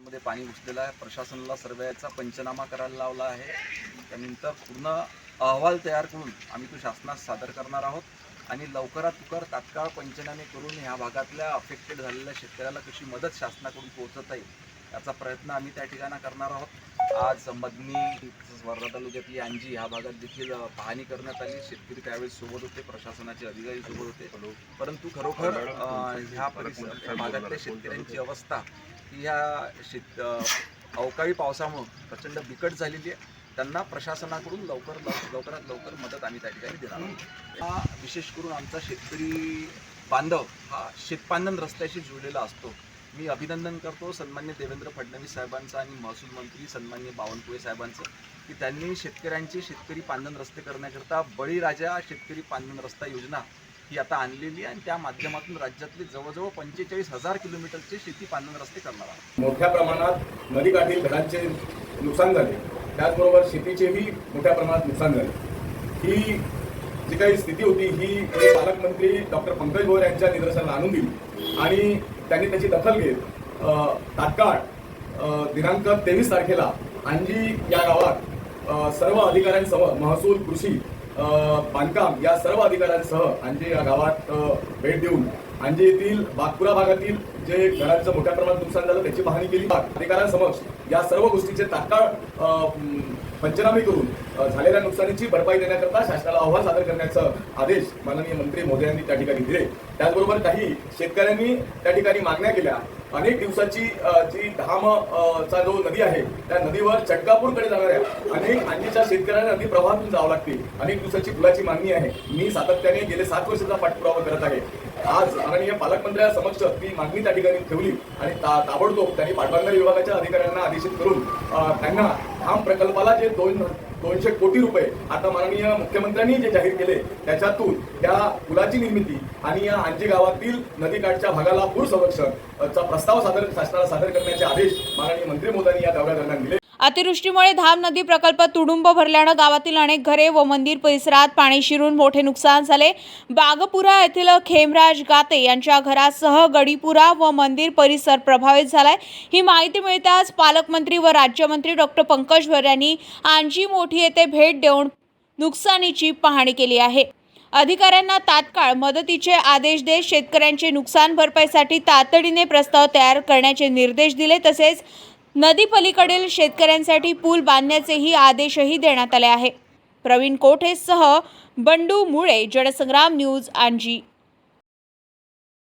मध्ये पाणी घुसलेलं आहे. प्रशासनाला सर्वेचा पंचनामा करायला लावला आहे. त्यानंतर पूर्ण अहवाल तयार करून आम्ही तो शासनास सादर करणार आहोत. आणि लवकरात लवकर तात्काळ पंचनामे करून ह्या भागातल्या अफेक्टेड झालेल्या शेतकऱ्याला कशी मदत शासनाकडून पोहोचत आहे याचा प्रयत्न आम्ही त्या ठिकाणी करणार आहोत. आज मदनी वर्धा तालुक्यातली अंजी ह्या भागात देखील पाहणी करण्यात आली. शेतकरी त्यावेळेस सोबत होते प्रशासनाचे अधिकारी सोबत होते. परंतु खरोखर ह्या परिसर भागातल्या शेतकऱ्यांची अवस्था ही ह्या शेत अवकाळी पावसामुळं प्रचंड बिकट झालेली आहे. त्यांना प्रशासनाकडून लवकर लवकरात लवकर मदत आम्ही त्या ठिकाणी देणार आहोत. हा विशेष करून आमचा शेतकरी बांधव हा शेतपांधन रस्त्याशी जुळलेला असतो. मी अभिनंदन करतो सन्मान्य देवेंद्र फडणवीस साहेबांचं आणि महसूल मंत्री सन्मान्य बावनकुळे साहेबांचं की त्यांनी शेतकऱ्यांचे शेतकरी पांधन रस्ते करण्याकरता बळीराजा शेतकरी पांधन रस्ता योजना ही आता आणलेली आहे आणि त्या माध्यमातून राज्यातले जवळजवळ पंचेचाळीस हजार किलोमीटरचे शेती पालन रस्ते करणार आहोत. मोठ्या प्रमाणात नदीकाठी घरांचे नुकसान झाले. त्याचबरोबर शेतीचेही मोठ्या प्रमाणात नुकसान झाले. ही जी काही स्थिती होती ही म्हणजे पालकमंत्री डॉक्टर पंकज भोर यांच्या निदर्शनाला आणून दिली. आणि त्यांनी त्याची दखल घेत तात्काळ दिनांक तेवीस तारखेला अंजी या गावात सर्व अधिकाऱ्यांसह महसूल कृषी बांधकाम या सर्व अधिकाऱ्यांसह अंजे या गावात भेट देऊन अंजे येथील बागपुरा भागातील जे घरांचं मोठ्या प्रमाणात नुकसान झालं त्याची पाहणी केली. अधिकाऱ्यांसमक्ष या सर्व गोष्टीचे तात्काळ पंचनामे करून झालेल्या नुकसानीची भरपाई देण्याकरता शासनाला अहवाल सादर करण्याचा आदेश माननीय मंत्री मोदी यांनी त्या ठिकाणी दिले. त्याचबरोबर काही शेतकऱ्यांनी त्या ठिकाणी मागण्या केल्या. अनेक दिवसाची जी धाम चा जो नदी आहे त्या नदीवर चटकापूरकडे जाणाऱ्या अनेक आणखीच्या शेतकऱ्यांना नदी प्रवाहातून जावं लागते. अनेक दिवसाची पुलाची मागणी आहे. मी सातत्याने गेले सात वर्षाचा पाठपुरावा करत आहे. आज माननीय पालकमंत्र्यांसमक्ष ती मागणी त्या ठिकाणी ठेवली आणि ता- ताबडतोब त्यांनी पाटबंधारे विभागाच्या अधिकाऱ्यांना आदेशित करून त्यांना धाम प्रकल्पाला जे दोन दोनशे कोटी रुपये आता माननीय मुख्यमंत्र्यांनी जे जाहीर केले त्याच्यातून या पुलाची निर्मिती आणि या अंजी गावातील नदीकाठच्या भागाला पूर संरक्षण चा प्रस्ताव सादर शासनाला सादर करण्याचे आदेश माननीय मंत्री मोदयांनी या दौऱ्यादरम्यान दिले. अतिवृष्टीमुळे धाम नदी प्रकल्प तुडुंब भरल्यानं गावातील अनेक घरे व मंदिर परिसरात पाणी शिरून मोठे नुकसान झाले. बागपुरा येथील खेमराज गाते यांच्या घरासह गडीपुरा व मंदिर परिसर प्रभावित झालाय. ही माहिती मिळताच पालकमंत्री व राज्यमंत्री डॉक्टर पंकज भर यांनी आणजी मोठी येथे भेट देऊन नुकसानीची पाहणी केली आहे. अधिकाऱ्यांना तात्काळ मदतीचे आदेश देत शेतकऱ्यांचे नुकसान भरपाईसाठी तातडीने प्रस्ताव तयार करण्याचे निर्देश दिले. तसेच नदीपलीकडील शेतकऱ्यांसाठी पूल बांधण्याचेही आदेशही देण्यात आले आहे. प्रवीण कोठेसह बंडू मुळे जनसंग्राम न्यूज आणजी